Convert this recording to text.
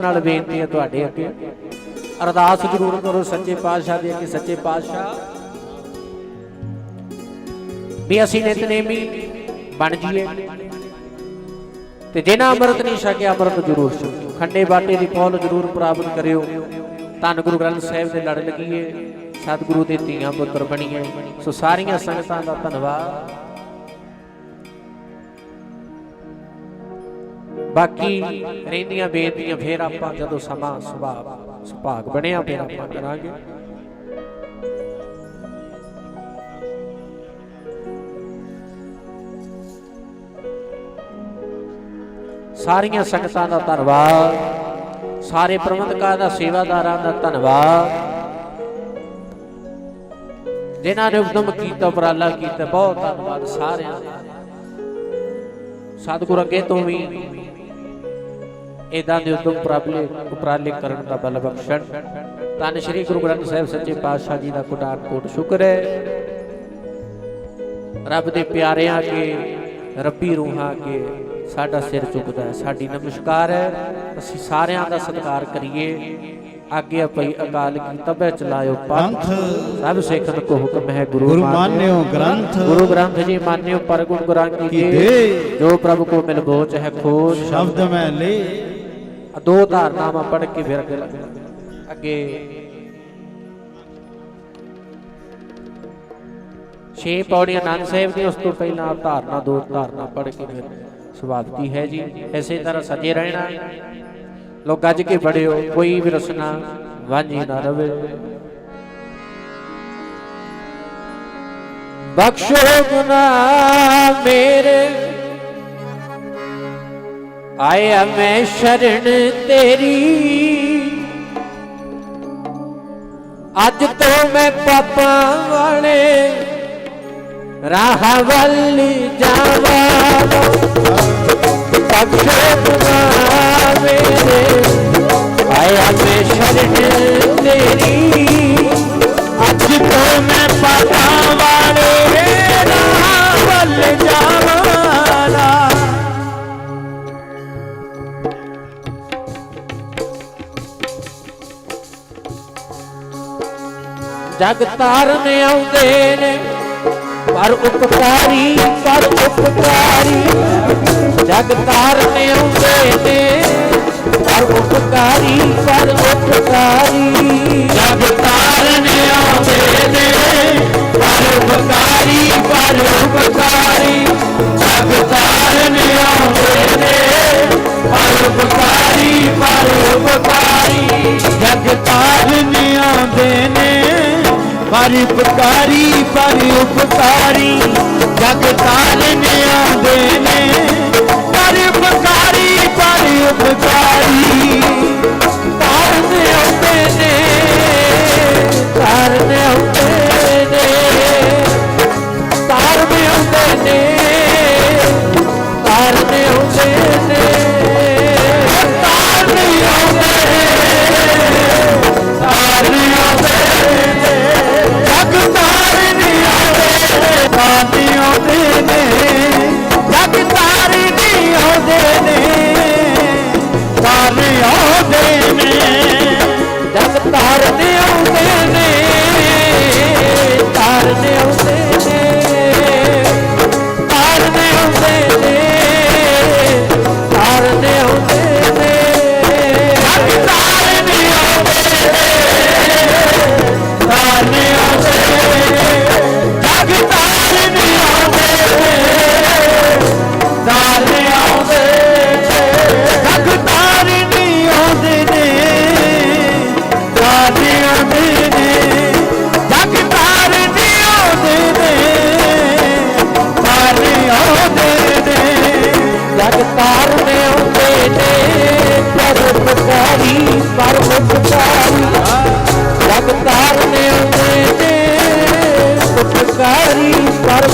ਨਾਲ ਬੇਨਤੀ ਹੈ ਤੁਹਾਡੇ ਅੱਗੇ। ਅਰਦਾਸ ਜ਼ਰੂਰ ਕਰੋ ਸੱਚੇ ਪਾਤਸ਼ਾਹ ਦੇ ਅੱਗੇ, ਸੱਚੇ ਪਾਤਸ਼ਾਹ। ਵੀ ਅਸੀਂ ਨਿਤਨੇਮੀ ਬਣ ਜੀਏ ਤੇ ਜਿਨ੍ਹਾਂ ਅੰਮ੍ਰਿਤ ਨਹੀਂ ਛਕਿਆ, ਅੰਮ੍ਰਿਤ ਜ਼ਰੂਰ ਛਕੋ। ਖੰਡੇ ਬਾਟੇ ਦੀ ਪੌਲ ਜ਼ਰੂਰ ਪ੍ਰਾਪਤ ਕਰਿਓ। ਧੰਨ ਗੁਰੂ ਗ੍ਰੰਥ ਸਾਹਿਬ ਦੇ ਲੜ ਲੱਗੀਏ। ਸਤਿਗੁਰੂ ਦੇ ਧੀਆਂ ਪੁੱਤਰ ਬਣੀਏ। ਸੋ ਸਾਰੀਆਂ ਸੰਗਤਾਂ ਦਾ ਧੰਨਵਾਦ। ਬਾਕੀ ਰਹਿੰਦੀਆਂ ਬੇਨਤੀਆਂ ਫੇਰ ਆਪਾਂ ਜਦੋਂ ਸਮਾਂ ਸੁਭਾਅ ਸੁਭਾਗ ਬਣਿਆ, ਫੇਰ ਆਪਾਂ ਕਰਾਂਗੇ। ਸਾਰੀਆਂ ਸੰਗਤਾਂ ਦਾ ਧੰਨਵਾਦ, ਸਾਰੇ ਪ੍ਰਬੰਧਕਾਂ ਦਾ, ਸੇਵਾਦਾਰਾਂ ਦਾ ਧੰਨਵਾਦ। ਜਿਨ੍ਹਾਂ ਨੇ ਉਦਮ ਕੀਤਾ, ਉਪਰਾਲਾ ਕੀਤਾ, ਬਹੁਤ ਧੰਨਵਾਦ ਸਾਰਿਆਂ ਦਾ। ਸਤਿਗੁਰ ਅੱਗੇ ਤੋਂ ਵੀ ਇਦਾਂ ਦੇ ਉਦਮ ਉਪਰਾਲੇ ਉਪਰਾਲੇ ਕਰਨ ਦਾ ਬਲ ਬਖਸ਼ਣ। ਧੰਨ ਸ਼੍ਰੀ ਗੁਰੂ ਗ੍ਰੰਥ ਸਾਹਿਬ ਸੱਚੇ ਪਾਤਸ਼ਾਹ ਜੀ ਦਾ ਕੋਟਾਨ ਕੋਟ ਸ਼ੁਕਰ ਹੈ। ਰੱਬ ਦੇ ਪਿਆਰਿਆਂ ਅੱਗੇ ਰੱਬੀ ਰੂਹਾਂ ਅੱਗੇ ਸਾਡਾ ਸਿਰ ਝੁਕਦਾ ਹੈ ਸਾਡੀ ਨਮਸਕਾਰ ਹੈ। ਅਸੀਂ ਸਾਰਿਆਂ ਦਾ ਸਤਿਕਾਰ ਕਰੀਏ। ਆਗੇ ਪਈ ਅਕਾਲ ਕੀ ਤਬੈ ਚਲਾਇਓ ਪੰਥ। ਸਭ ਸਿੱਖਨ ਕੋ ਹੁਕਮ ਹੈ ਗੁਰੂ ਗੁਰੂ ਮਾਨਿਓ ਗ੍ਰੰਥ। ਗੁਰੂ ਗ੍ਰੰਥ ਜੀ ਮਾਨਿਓ ਪਰਗੁਣ ਗੁਰਾਂ ਕੀ ਕੀ ਦੇ। ਜੋ ਪ੍ਰਭੂ ਕੋ ਮਿਲ ਬੋਚ ਹੈ ਖੋਜ। ਸ਼ਬਦ ਮੈਂ ਲੇ। ਦੋ ਧਾਰਨਾਵਾਂ ਪੜ੍ਹ ਕੇ ਫਿਰ ਅੱਗੇ ਅੱਗੇ ਛੇ ਪੌੜੀਆਂ ਆਨੰਦ ਸਾਹਿਬ ਦੀ, ਉਸ ਤੋਂ ਪਹਿਲਾਂ ਆਹ ਧਾਰਨਾ, ਦੋ ਧਾਰਨਾ ਪੜ੍ਹ ਕੇ ਫਿਰ ਸਵਾਗਤੀ ਹੈ ਜੀ। ਐਸੇ ਤਰ੍ਹਾਂ ਸਜੇ ਰਹਿਣਾ। ਲੋਕ ਗੱਜ ਕੇ ਬੜਿਓ ਕੋਈ ਵੀ ਰਸਨਾ ਵਾਂਝੀ ਨਾ ਰਵੇ। ਬਖਸ਼ੋ ਗੁਨਾਹ ਮੇਰੇ ਆਇਆ ਮੈਂ ਸ਼ਰਨ ਤੇਰੀ। ਅੱਜ ਤੋਂ ਮੈਂ ਪਾਪਾਂ ਵਾਲੇ ਰਾਹ ਵੱਲ ਜਾਵਾਂ। ਬਖਸ਼ੋ ਗੁਨਾਹ ਮੇਰੇ ਆਇਆ ਮੈਂ ਸ਼ਰਨ ਤੇਰੀ। ਅੱਜ ਤੋਂ ਮੈਂ ਪਾਪਾਂ ਜਗ ਤਾਰਨ ਆਉਂਦੇ ਨੇ। ਪਰ ਉਪਕਾਰੀ ਪਰ ਉਪਕਾਰੀ। ਜਗ ਤਾਰਨ ਆਉਂਦੇ ਨੇ। ਪਰ ਉਪਕਾਰੀ ਪਰ ਉਪਕਾਰੀ। ਜਗ ਤਾਰਨ ਆਉਂਦੇ ਨੇ। ਪਰ ਉਪਕਾਰੀ ਪਰ ਉਪਕਾਰੀ। ਜਗ ਤਾਰਨ ਆਉਂਦੇ ਨੇ। ਪਰ ਉਪਕਾਰੀ ਪਰ ਉਪਕਾਰੀ। ਜਗ ਤਾਰਨ ਆਉਂਦੇ ਨੇ ਪਰ ਉਪਕਾਰੀ ਪਰ ਉਪਕਾਰੀ ਜਗ ਤਾਰਨ ਆਉਂਦੇ ਨੇ। ਪਰ ਪਰ ਉਪਕਾਰੀ ਉਪਕਾਰੀ ਪਰ ਉਪਕਾਰੀ ਜਗ ਤਾਰਨ ਆਉਂਦੇ ਨੇ ਉਪਕਾਰੀ ਪਰ